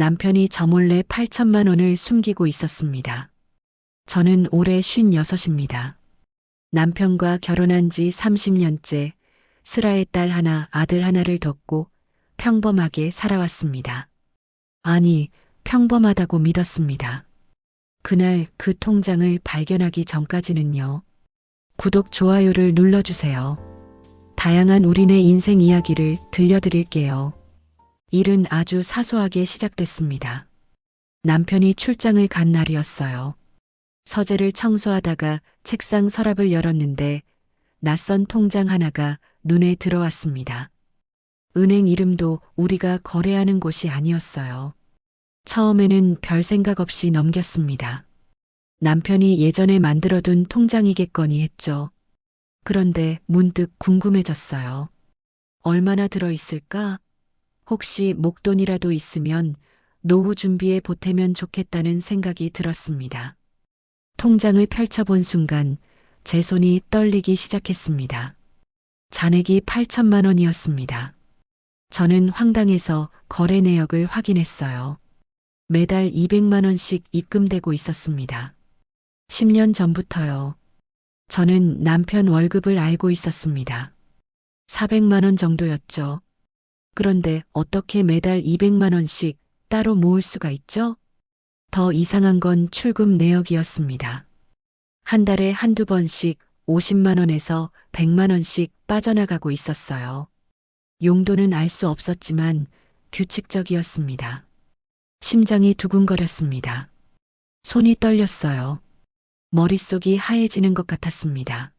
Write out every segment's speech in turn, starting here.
남편이 저 몰래 8천만 원을 숨기고 있었습니다. 저는 올해 56입니다. 남편과 결혼한 지 30년째 슬아의 딸 하나, 아들 하나를 뒀고 평범하게 살아왔습니다. 아니, 평범하다고 믿었습니다. 그날 그 통장을 발견하기 전까지는요. 구독, 좋아요를 눌러주세요. 다양한 우리네 인생 이야기를 들려드릴게요. 일은 아주 사소하게 시작됐습니다. 남편이 출장을 간 날이었어요. 서재를 청소하다가 책상 서랍을 열었는데 낯선 통장 하나가 눈에 들어왔습니다. 은행 이름도 우리가 거래하는 곳이 아니었어요. 처음에는 별 생각 없이 넘겼습니다. 남편이 예전에 만들어둔 통장이겠거니 했죠. 그런데 문득 궁금해졌어요. 얼마나 들어있을까? 혹시 목돈이라도 있으면 노후 준비에 보태면 좋겠다는 생각이 들었습니다. 통장을 펼쳐본 순간 제 손이 떨리기 시작했습니다. 잔액이 8천만 원이었습니다. 저는 황당해서 거래 내역을 확인했어요. 매달 200만 원씩 입금되고 있었습니다. 10년 전부터요. 저는 남편 월급을 알고 있었습니다. 400만 원 정도였죠. 그런데 어떻게 매달 200만 원씩 따로 모을 수가 있죠? 더 이상한 건 출금 내역이었습니다. 한 달에 한두 번씩 50만 원에서 100만 원씩 빠져나가고 있었어요. 용도는 알 수 없었지만 규칙적이었습니다. 심장이 두근거렸습니다. 손이 떨렸어요. 머릿속이 하얘지는 것 같았습니다.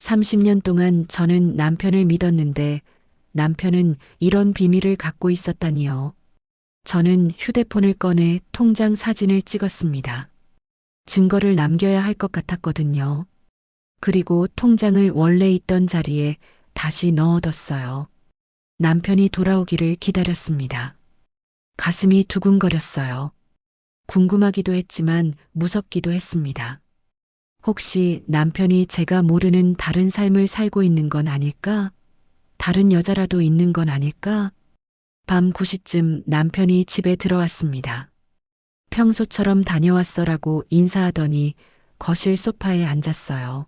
30년 동안 저는 남편을 믿었는데 남편은 이런 비밀을 갖고 있었다니요. 저는 휴대폰을 꺼내 통장 사진을 찍었습니다. 증거를 남겨야 할 것 같았거든요. 그리고 통장을 원래 있던 자리에 다시 넣어뒀어요. 남편이 돌아오기를 기다렸습니다. 가슴이 두근거렸어요. 궁금하기도 했지만 무섭기도 했습니다. 혹시 남편이 제가 모르는 다른 삶을 살고 있는 건 아닐까? 다른 여자라도 있는 건 아닐까? 밤 9시쯤 남편이 집에 들어왔습니다. 평소처럼 다녀왔어라고 인사하더니 거실 소파에 앉았어요.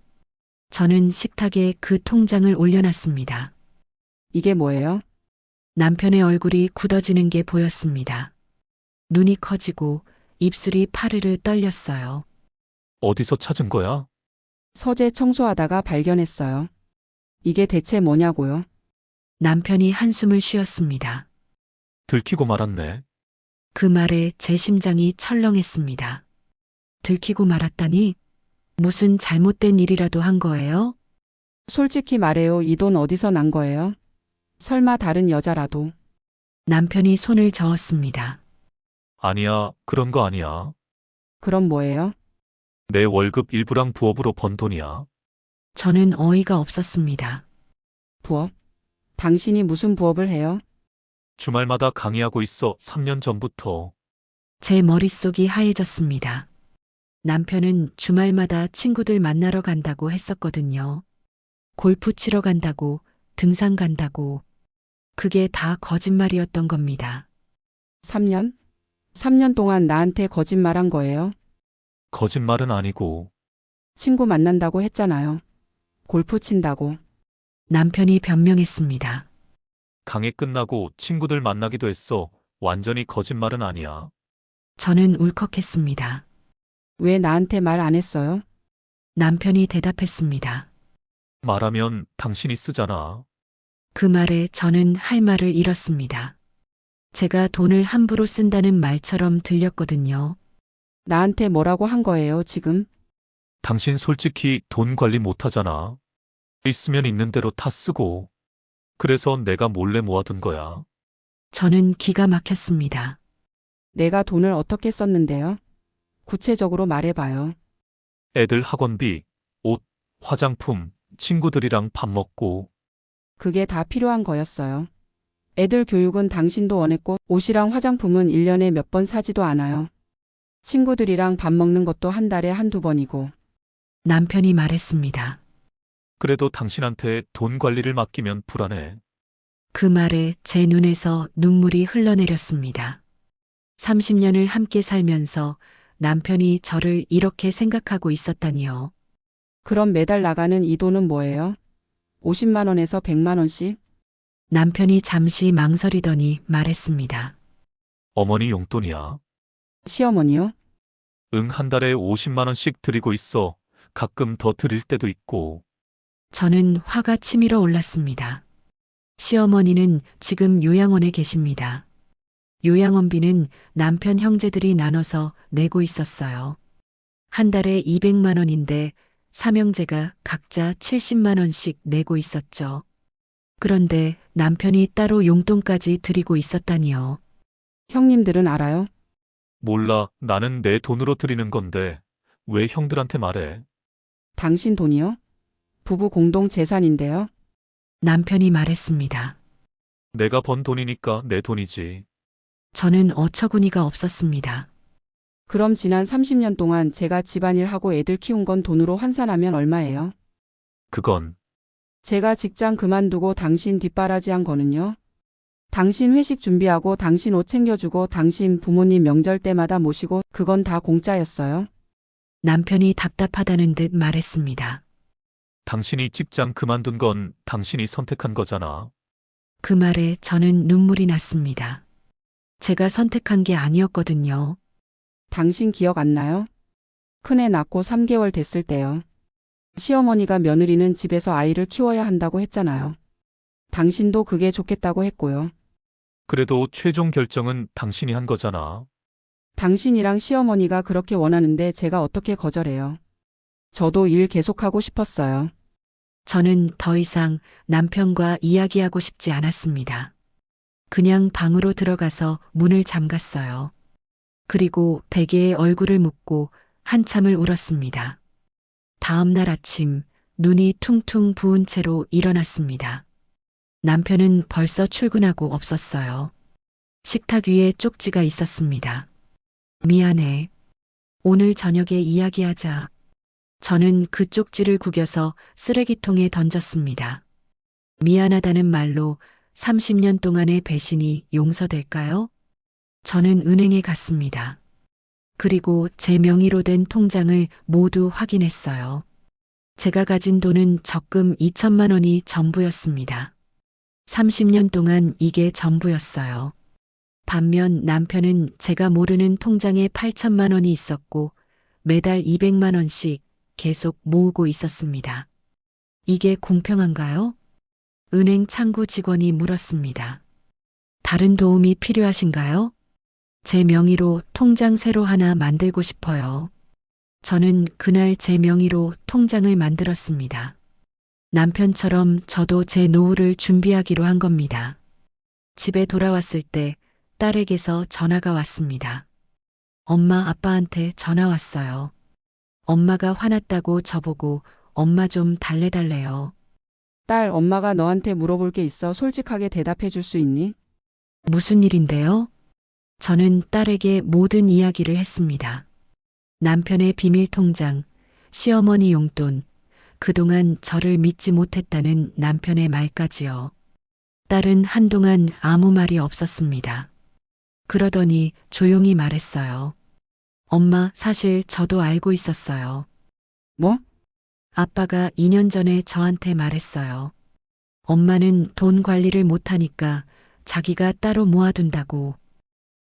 저는 식탁에 그 통장을 올려놨습니다. 이게 뭐예요? 남편의 얼굴이 굳어지는 게 보였습니다. 눈이 커지고 입술이 파르르 떨렸어요. 어디서 찾은 거야? 서재 청소하다가 발견했어요. 이게 대체 뭐냐고요? 남편이 한숨을 쉬었습니다. 들키고 말았네. 그 말에 제 심장이 철렁했습니다. 들키고 말았다니? 무슨 잘못된 일이라도 한 거예요? 솔직히 말해요. 이 돈 어디서 난 거예요? 설마 다른 여자라도. 남편이 손을 저었습니다. 아니야, 그런 거 아니야. 그럼 뭐예요? 내 월급 일부랑 부업으로 번 돈이야. 저는 어이가 없었습니다. 부업? 당신이 무슨 부업을 해요? 주말마다 강의하고 있어 3년 전부터. 제 머릿속이 하얘졌습니다. 남편은 주말마다 친구들 만나러 간다고 했었거든요. 골프 치러 간다고, 등산 간다고. 그게 다 거짓말이었던 겁니다. 3년? 3년 동안 나한테 거짓말한 거예요? 거짓말은 아니고, 친구 만난다고 했잖아요. 골프 친다고. 남편이 변명했습니다. 강의 끝나고 친구들 만나기도 했어. 완전히 거짓말은 아니야. 저는 울컥했습니다. 왜 나한테 말 안 했어요? 남편이 대답했습니다. 말하면 당신이 쓰잖아. 그 말에 저는 할 말을 잃었습니다. 제가 돈을 함부로 쓴다는 말처럼 들렸거든요. 나한테 뭐라고 한 거예요, 지금? 당신 솔직히 돈 관리 못하잖아. 있으면 있는 대로 다 쓰고. 그래서 내가 몰래 모아둔 거야. 저는 기가 막혔습니다. 내가 돈을 어떻게 썼는데요? 구체적으로 말해봐요. 애들 학원비, 옷, 화장품, 친구들이랑 밥 먹고. 그게 다 필요한 거였어요. 애들 교육은 당신도 원했고 옷이랑 화장품은 1년에 몇 번 사지도 않아요. 친구들이랑 밥 먹는 것도 한 달에 한두 번이고. 남편이 말했습니다. 그래도 당신한테 돈 관리를 맡기면 불안해. 그 말에 제 눈에서 눈물이 흘러내렸습니다. 30년을 함께 살면서 남편이 저를 이렇게 생각하고 있었다니요. 그럼 매달 나가는 이 돈은 뭐예요? 50만 원에서 100만 원씩? 남편이 잠시 망설이더니 말했습니다. 어머니 용돈이야. 시어머니요? 응, 한 달에 50만 원씩 드리고 있어. 가끔 더 드릴 때도 있고. 저는 화가 치밀어 올랐습니다. 시어머니는 지금 요양원에 계십니다. 요양원비는 남편 형제들이 나눠서 내고 있었어요. 한 달에 200만 원인데 삼형제가 각자 70만 원씩 내고 있었죠. 그런데 남편이 따로 용돈까지 드리고 있었다니요. 형님들은 알아요? 몰라, 나는 내 돈으로 드리는 건데. 왜 형들한테 말해? 당신 돈이요? 부부 공동 재산인데요. 남편이 말했습니다. 내가 번 돈이니까 내 돈이지. 저는 어처구니가 없었습니다. 그럼 지난 30년 동안 제가 집안일 하고 애들 키운 건 돈으로 환산하면 얼마예요? 그건 제가 직장 그만두고 당신 뒷바라지한 거는요? 당신 회식 준비하고 당신 옷 챙겨주고 당신 부모님 명절 때마다 모시고 그건 다 공짜였어요. 남편이 답답하다는 듯 말했습니다. 당신이 직장 그만둔 건 당신이 선택한 거잖아. 그 말에 저는 눈물이 났습니다. 제가 선택한 게 아니었거든요. 당신 기억 안 나요? 큰애 낳고 3개월 됐을 때요. 시어머니가 며느리는 집에서 아이를 키워야 한다고 했잖아요. 당신도 그게 좋겠다고 했고요. 그래도 최종 결정은 당신이 한 거잖아. 당신이랑 시어머니가 그렇게 원하는데 제가 어떻게 거절해요. 저도 일 계속하고 싶었어요. 저는 더 이상 남편과 이야기하고 싶지 않았습니다. 그냥 방으로 들어가서 문을 잠갔어요. 그리고 베개에 얼굴을 묻고 한참을 울었습니다. 다음 날 아침 눈이 퉁퉁 부은 채로 일어났습니다. 남편은 벌써 출근하고 없었어요. 식탁 위에 쪽지가 있었습니다. 미안해. 오늘 저녁에 이야기하자. 저는 그 쪽지를 구겨서 쓰레기통에 던졌습니다. 미안하다는 말로 30년 동안의 배신이 용서될까요? 저는 은행에 갔습니다. 그리고 제 명의로 된 통장을 모두 확인했어요. 제가 가진 돈은 적금 2천만 원이 전부였습니다. 30년 동안 이게 전부였어요. 반면 남편은 제가 모르는 통장에 8천만 원이 있었고 매달 200만 원씩 계속 모으고 있었습니다. 이게 공평한가요? 은행 창구 직원이 물었습니다. 다른 도움이 필요하신가요? 제 명의로 통장 새로 하나 만들고 싶어요. 저는 그날 제 명의로 통장을 만들었습니다. 남편처럼 저도 제 노후를 준비하기로 한 겁니다. 집에 돌아왔을 때 딸에게서 전화가 왔습니다. 엄마 아빠한테 전화 왔어요. 엄마가 화났다고 저보고 엄마 좀 달래달래요. 딸, 엄마가 너한테 물어볼 게 있어 솔직하게 대답해 줄 수 있니? 무슨 일인데요? 저는 딸에게 모든 이야기를 했습니다. 남편의 비밀 통장, 시어머니 용돈, 그동안 저를 믿지 못했다는 남편의 말까지요. 딸은 한동안 아무 말이 없었습니다. 그러더니 조용히 말했어요. 엄마, 사실 저도 알고 있었어요. 뭐? 아빠가 2년 전에 저한테 말했어요. 엄마는 돈 관리를 못하니까 자기가 따로 모아둔다고.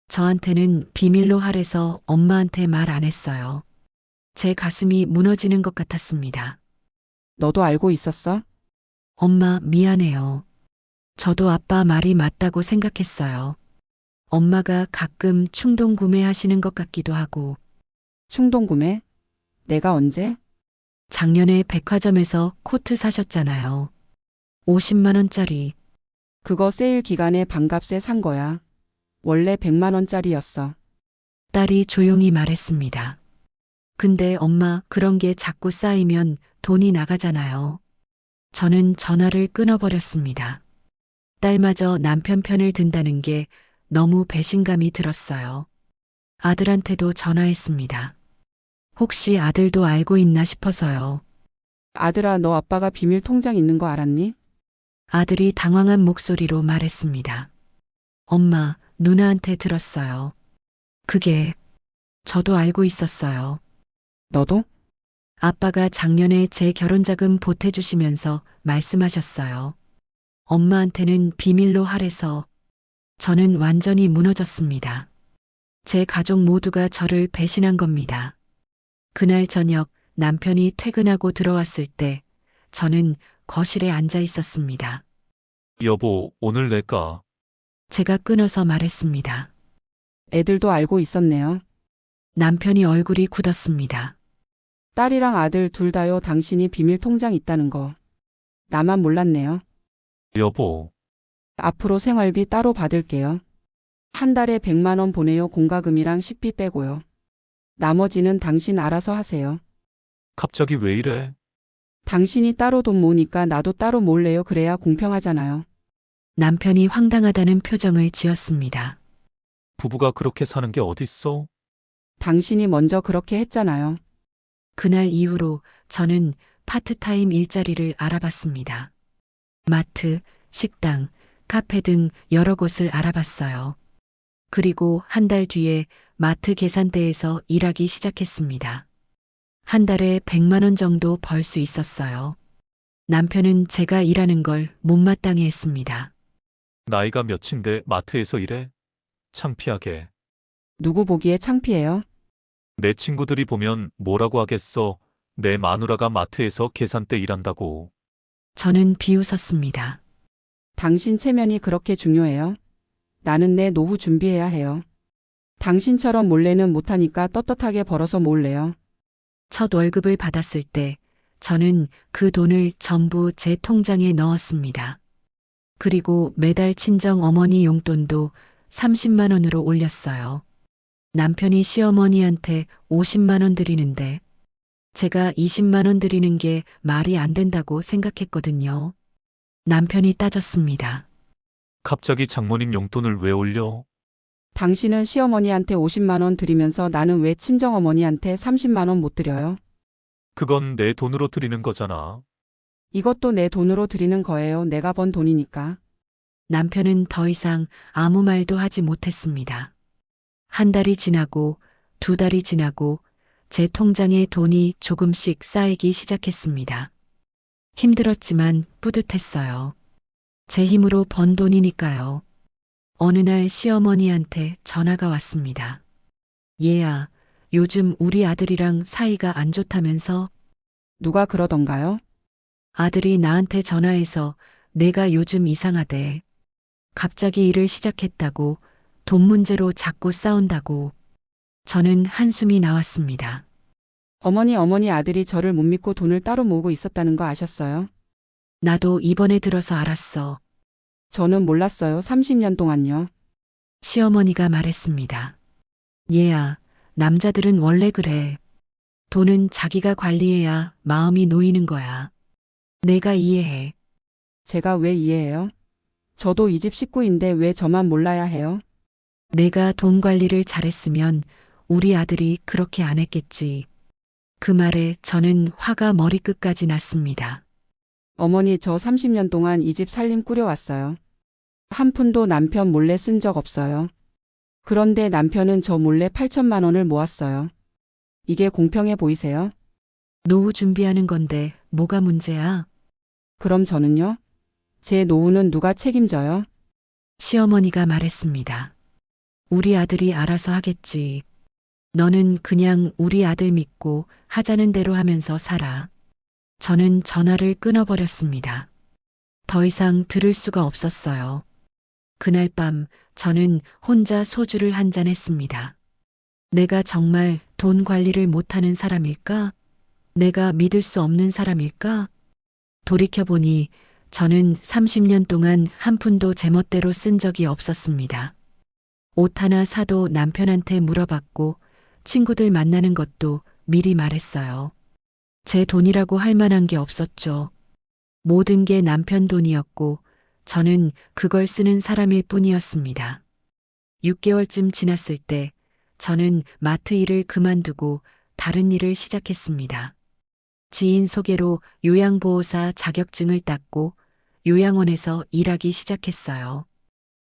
저한테는 비밀로 하래서 엄마한테 말 안 했어요. 제 가슴이 무너지는 것 같았습니다. 너도 알고 있었어? 엄마 미안해요. 저도 아빠 말이 맞다고 생각했어요. 엄마가 가끔 충동 구매하시는 것 같기도 하고 충동 구매? 내가 언제? 작년에 백화점에서 코트 사셨잖아요. 50만 원짜리. 그거 세일 기간에 반값에 산 거야. 원래 100만 원짜리였어. 딸이 조용히 말했습니다. 근데 엄마 그런 게 자꾸 쌓이면 돈이 나가잖아요. 저는 전화를 끊어버렸습니다. 딸마저 남편 편을 든다는 게 너무 배신감이 들었어요. 아들한테도 전화했습니다. 혹시 아들도 알고 있나 싶어서요. 아들아, 너 아빠가 비밀 통장 있는 거 알았니? 아들이 당황한 목소리로 말했습니다. 엄마, 누나한테 들었어요. 그게 저도 알고 있었어요. 너도? 아빠가 작년에 제 결혼자금 보태주시면서 말씀하셨어요. 엄마한테는 비밀로 하래서 저는 완전히 무너졌습니다. 제 가족 모두가 저를 배신한 겁니다. 그날 저녁 남편이 퇴근하고 들어왔을 때 저는 거실에 앉아 있었습니다. 여보, 오늘 내가 제가 끊어서 말했습니다. 애들도 알고 있었네요. 남편이 얼굴이 굳었습니다. 딸이랑 아들 둘 다요 당신이 비밀 통장 있다는 거. 나만 몰랐네요. 여보, 앞으로 생활비 따로 받을게요. 한 달에 100만 원 보내요 공과금이랑 식비 빼고요. 나머지는 당신 알아서 하세요. 갑자기 왜 이래? 당신이 따로 돈 모으니까 나도 따로 몰래요. 그래야 공평하잖아요. 남편이 황당하다는 표정을 지었습니다. 부부가 그렇게 사는 게 어딨어? 당신이 먼저 그렇게 했잖아요. 그날 이후로 저는 파트타임 일자리를 알아봤습니다. 마트, 식당, 카페 등 여러 곳을 알아봤어요. 그리고 한 달 뒤에 마트 계산대에서 일하기 시작했습니다. 한 달에 100만 원 정도 벌 수 있었어요. 남편은 제가 일하는 걸 못마땅해 했습니다. 나이가 몇인데 마트에서 일해? 창피하게. 누구 보기에 창피해요? 내 친구들이 보면 뭐라고 하겠어? 내 마누라가 마트에서 계산대 일한다고. 저는 비웃었습니다. 당신 체면이 그렇게 중요해요? 나는 내 노후 준비해야 해요. 당신처럼 몰래는 못하니까 떳떳하게 벌어서 몰래요. 첫 월급을 받았을 때 저는 그 돈을 전부 제 통장에 넣었습니다. 그리고 매달 친정 어머니 용돈도 30만 원으로 올렸어요. 남편이 시어머니한테 50만 원 드리는데 제가 20만 원 드리는 게 말이 안 된다고 생각했거든요. 남편이 따졌습니다. 갑자기 장모님 용돈을 왜 올려? 당신은 시어머니한테 50만 원 드리면서 나는 왜 친정어머니한테 30만 원 못 드려요? 그건 내 돈으로 드리는 거잖아. 이것도 내 돈으로 드리는 거예요. 내가 번 돈이니까. 남편은 더 이상 아무 말도 하지 못했습니다. 한 달이 지나고 두 달이 지나고 제 통장에 돈이 조금씩 쌓이기 시작했습니다. 힘들었지만 뿌듯했어요. 제 힘으로 번 돈이니까요. 어느 날 시어머니한테 전화가 왔습니다. 얘야, 요즘 우리 아들이랑 사이가 안 좋다면서 누가 그러던가요? 아들이 나한테 전화해서 내가 요즘 이상하대. 갑자기 일을 시작했다고 돈 문제로 자꾸 싸운다고. 저는 한숨이 나왔습니다. 어머니 어머니 아들이 저를 못 믿고 돈을 따로 모으고 있었다는 거 아셨어요? 나도 이번에 들어서 알았어. 저는 몰랐어요. 30년 동안요. 시어머니가 말했습니다. 얘야, 남자들은 원래 그래. 돈은 자기가 관리해야 마음이 놓이는 거야. 내가 이해해. 제가 왜 이해해요? 저도 이 집 식구인데 왜 저만 몰라야 해요? 내가 돈 관리를 잘했으면 우리 아들이 그렇게 안 했겠지. 그 말에 저는 화가 머리끝까지 났습니다. 어머니 저 30년 동안 이 집 살림 꾸려왔어요. 한 푼도 남편 몰래 쓴 적 없어요. 그런데 남편은 저 몰래 8천만 원을 모았어요. 이게 공평해 보이세요? 노후 준비하는 건데 뭐가 문제야? 그럼 저는요? 제 노후는 누가 책임져요? 시어머니가 말했습니다. 우리 아들이 알아서 하겠지. 너는 그냥 우리 아들 믿고 하자는 대로 하면서 살아. 저는 전화를 끊어버렸습니다. 더 이상 들을 수가 없었어요. 그날 밤 저는 혼자 소주를 한 잔 했습니다. 내가 정말 돈 관리를 못하는 사람일까? 내가 믿을 수 없는 사람일까? 돌이켜보니 저는 30년 동안 한 푼도 제멋대로 쓴 적이 없었습니다. 옷 하나 사도 남편한테 물어봤고 친구들 만나는 것도 미리 말했어요. 제 돈이라고 할 만한 게 없었죠. 모든 게 남편 돈이었고 저는 그걸 쓰는 사람일 뿐이었습니다. 6개월쯤 지났을 때 저는 마트 일을 그만두고 다른 일을 시작했습니다. 지인 소개로 요양보호사 자격증을 땄고 요양원에서 일하기 시작했어요.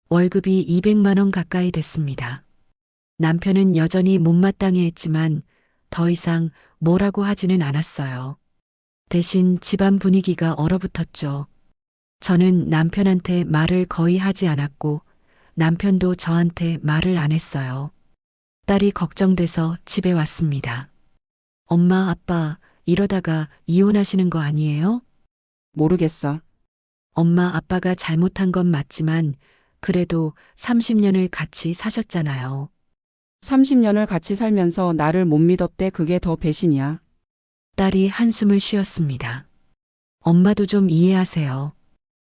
월급이 200만 원 가까이 됐습니다. 남편은 여전히 못마땅해 했지만 더 이상 뭐라고 하지는 않았어요. 대신 집안 분위기가 얼어붙었죠. 저는 남편한테 말을 거의 하지 않았고 남편도 저한테 말을 안 했어요. 딸이 걱정돼서 집에 왔습니다. 엄마, 아빠, 이러다가 이혼하시는 거 아니에요? 모르겠어. 엄마, 아빠가 잘못한 건 맞지만 그래도 30년을 같이 사셨잖아요. 30년을 같이 살면서 나를 못 믿었대 그게 더 배신이야. 딸이 한숨을 쉬었습니다. 엄마도 좀 이해하세요.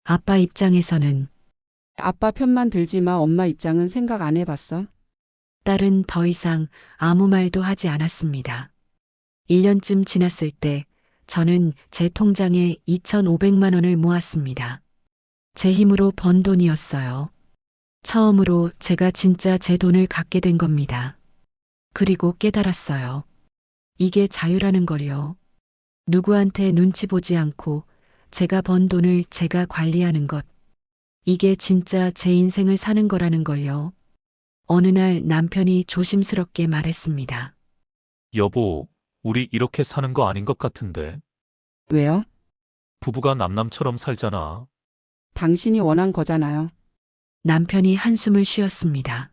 아빠 입장에서는 아빠 편만 들지 마 엄마 입장은 생각 안 해봤어. 딸은 더 이상 아무 말도 하지 않았습니다. 1년쯤 지났을 때 저는 제 통장에 2,500만 원을 모았습니다. 제 힘으로 번 돈이었어요. 처음으로 제가 진짜 제 돈을 갖게 된 겁니다. 그리고 깨달았어요. 이게 자유라는 걸요. 누구한테 눈치 보지 않고 제가 번 돈을 제가 관리하는 것. 이게 진짜 제 인생을 사는 거라는 걸요. 어느 날 남편이 조심스럽게 말했습니다. 여보, 우리 이렇게 사는 거 아닌 것 같은데. 왜요? 부부가 남남처럼 살잖아. 당신이 원한 거잖아요. 남편이 한숨을 쉬었습니다.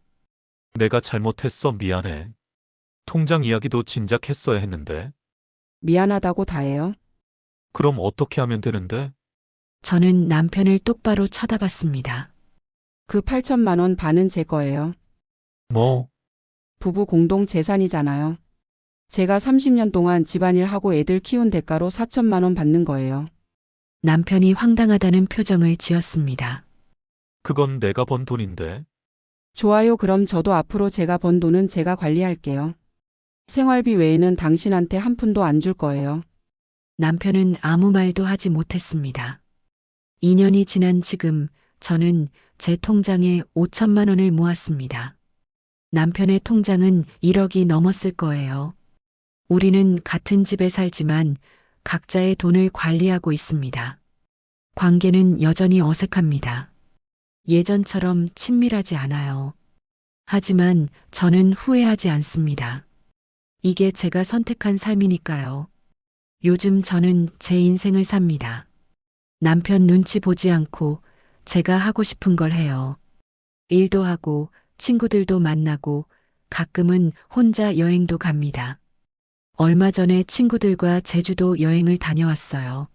내가 잘못했어, 미안해. 통장 이야기도 진작 했어야 했는데. 미안하다고 다해요. 그럼 어떻게 하면 되는데? 저는 남편을 똑바로 쳐다봤습니다. 그 8천만 원 반은 제 거예요. 뭐, 부부 공동 재산이잖아요. 제가 30년 동안 집안일 하고 애들 키운 대가로 4천만 원 받는 거예요. 남편이 황당하다는 표정을 지었습니다. 그건 내가 번 돈인데. 좋아요. 그럼 저도 앞으로 제가 번 돈은 제가 관리할게요. 생활비 외에는 당신한테 한 푼도 안 줄 거예요. 남편은 아무 말도 하지 못했습니다. 2년이 지난 지금 저는 제 통장에 5천만 원을 모았습니다. 남편의 통장은 1억이 넘었을 거예요. 우리는 같은 집에 살지만 각자의 돈을 관리하고 있습니다. 관계는 여전히 어색합니다. 예전처럼 친밀하지 않아요. 하지만 저는 후회하지 않습니다. 이게 제가 선택한 삶이니까요. 요즘 저는 제 인생을 삽니다. 남편 눈치 보지 않고 제가 하고 싶은 걸 해요. 일도 하고 친구들도 만나고 가끔은 혼자 여행도 갑니다. 얼마 전에 친구들과 제주도 여행을 다녀왔어요.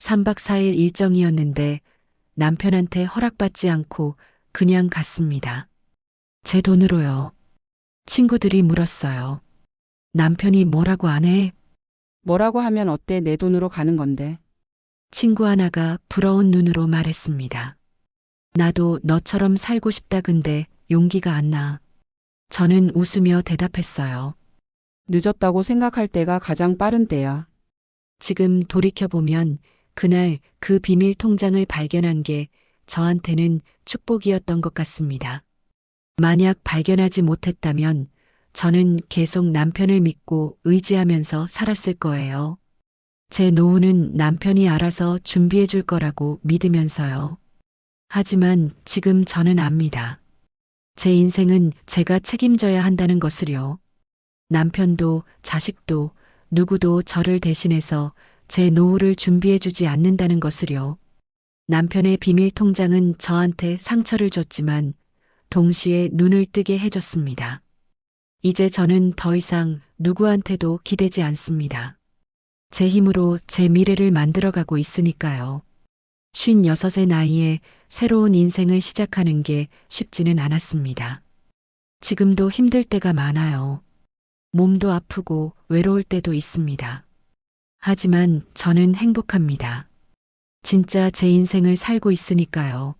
3박 4일 일정이었는데 남편한테 허락받지 않고 그냥 갔습니다. 제 돈으로요. 친구들이 물었어요. 남편이 뭐라고 안 해? 뭐라고 하면 어때 내 돈으로 가는 건데. 친구 하나가 부러운 눈으로 말했습니다. 나도 너처럼 살고 싶다 근데 용기가 안 나. 저는 웃으며 대답했어요. 늦었다고 생각할 때가 가장 빠른 때야. 지금 돌이켜보면 그날 그 비밀 통장을 발견한 게 저한테는 축복이었던 것 같습니다. 만약 발견하지 못했다면 저는 계속 남편을 믿고 의지하면서 살았을 거예요. 제 노후는 남편이 알아서 준비해 줄 거라고 믿으면서요. 하지만 지금 저는 압니다. 제 인생은 제가 책임져야 한다는 것을요. 남편도 자식도 누구도 저를 대신해서 제 노후를 준비해 주지 않는다는 것을요. 남편의 비밀 통장은 저한테 상처를 줬지만 동시에 눈을 뜨게 해줬습니다. 이제 저는 더 이상 누구한테도 기대지 않습니다. 제 힘으로 제 미래를 만들어가고 있으니까요. 56의 나이에 새로운 인생을 시작하는 게 쉽지는 않았습니다. 지금도 힘들 때가 많아요. 몸도 아프고 외로울 때도 있습니다. 하지만 저는 행복합니다. 진짜 제 인생을 살고 있으니까요.